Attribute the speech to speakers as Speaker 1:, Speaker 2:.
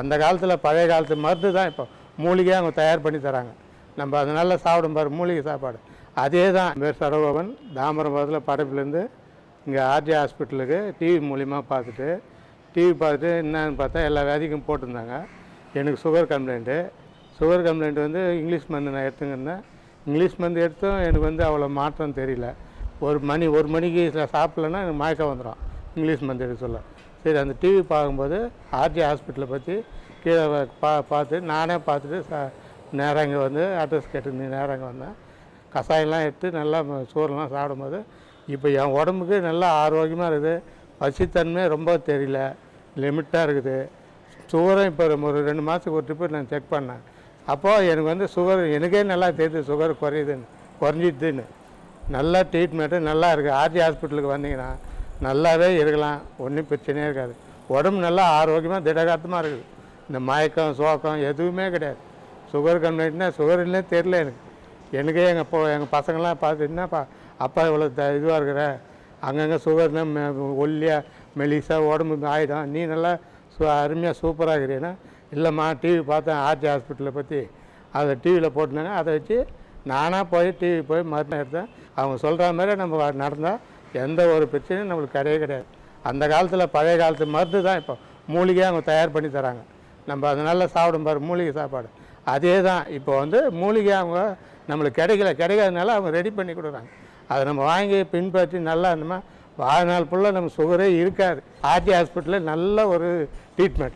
Speaker 1: அந்த காலத்தில் பழைய காலத்து மருந்து தான் இப்போ. மூலிகையாக அவங்க தயார் பண்ணி தராங்க. நம்ம அதனால் சாப்பிடும் பாரு மூலிகை சாப்பாடு. அதே தான் பேர் சரபவன் தாமரபுரத்தில் படைப்புலேருந்து இங்கே ஆர்ஜி ஹாஸ்பிட்டலுக்கு டிவி மூலிமா பார்த்துட்டு டிவி பார்த்துட்டு என்னன்னு பார்த்தா எல்லா வியாதிக்கும் போட்டிருந்தாங்க. எனக்கு சுகர் கம்ப்ளைண்ட்டு சுகர் கம்ப்ளைண்ட் வந்து இங்கிலீஷ் மருந்து நான் எடுத்துங்கிருந்தேன் இங்கிலீஷ் மருந்து எடுத்தும் எனக்கு வந்து அவ்வளோ மாற்றம் தெரியல. ஒரு மணி ஒரு மணிக்கு சாப்பிட்லன்னா எனக்கு மயக்கம் வந்துடும் இங்கிலீஷ் மருந்து எடுக்க சொல்ல. சரி அந்த டிவி பார்க்கும்போது ஆர்ஜி ஹாஸ்பிட்டலை பற்றி கீழே பா பார்த்து நானே பார்த்துட்டு சா நேராக இங்கே வந்து அட்ரஸ் கேட்டு நீ நேராக இங்கே வந்தேன் கஷாயம்லாம் எடுத்து நல்லா சோறுலாம் சாப்பிடும்போது இப்போ என் உடம்புக்கு நல்லா ஆரோக்கியமாக இருக்குது. பசித்தன்மை ரொம்ப தெரியல. லிமிட்டாக இருக்குது. சுகரும் இப்போ ஒரு ரெண்டு மாதத்துக்கு ஒரு ட்ரிப்பு நான் செக் பண்ணேன். அப்போது எனக்கு வந்து சுகர் எனக்கே நல்லா தெரியுது சுகர் குறையுதுன்னு குறைஞ்சிடுதுன்னு. நல்லா ட்ரீட்மெண்ட்டு நல்லா இருக்குது ஆர்ஜி ஹாஸ்பிட்டலுக்கு வந்தீங்கன்னா நல்லாவே இருக்கலாம் ஒன்றும் பிரச்சனையே இருக்காது. உடம்பு நல்லா ஆரோக்கியமாக திடகாத்தமாக இருக்குது. இந்த மயக்கம் சோக்கம் எதுவுமே கிடையாது. சுகர் கம்ப்ளைண்ட்னா சுகர் இல்லை தெரில எனக்கு எனக்கே எங்கள் இப்போ எங்கள் பசங்களாம் பார்த்துட்டுன்னா அப்பா இவ்வளோ த இதுவாக இருக்கிற? அங்கங்கே சுகர்னா மெ- ஒல்லியாக மெலிசாக உடம்பு ஆகிடும் நீ நல்லா சு அருமையாக சூப்பராக இருக்கிறீன்னா இல்லைம்மா டிவி பார்த்தேன் ஆர்ஜி ஹாஸ்பிட்டலை பற்றி அதை டிவியில் போட்டிருந்தாங்க. அதை வச்சு நானாக போய் டிவி போய் மருந்து எடுத்தேன். அவங்க சொல்கிற மாதிரி நம்ம நடந்தால் எந்த ஒரு பிரச்சனையும் நம்மளுக்கு கிடையவே கிடையாது. அந்த காலத்தில் பழைய காலத்து மருந்து தான் இப்போ. மூலிகையாக அவங்க தயார் பண்ணி தராங்க. நம்ம அதனால சாப்பிடும் பாரு மூலிகை சாப்பாடு. அதே தான் இப்போ வந்து மூலிகை அவங்க நம்மளுக்கு கிடைக்கல. கிடைக்காதனால அவங்க ரெடி பண்ணி கொடுக்குறாங்க. அதை நம்ம வாங்கி பின்பற்றி நல்லா இருந்தோமா வாழ்நாள் ஃபுல்லாக நம்ம சுகரே இருக்காது. ஆர்டி ஹாஸ்பிட்டலில் நல்ல ஒரு ட்ரீட்மெண்ட்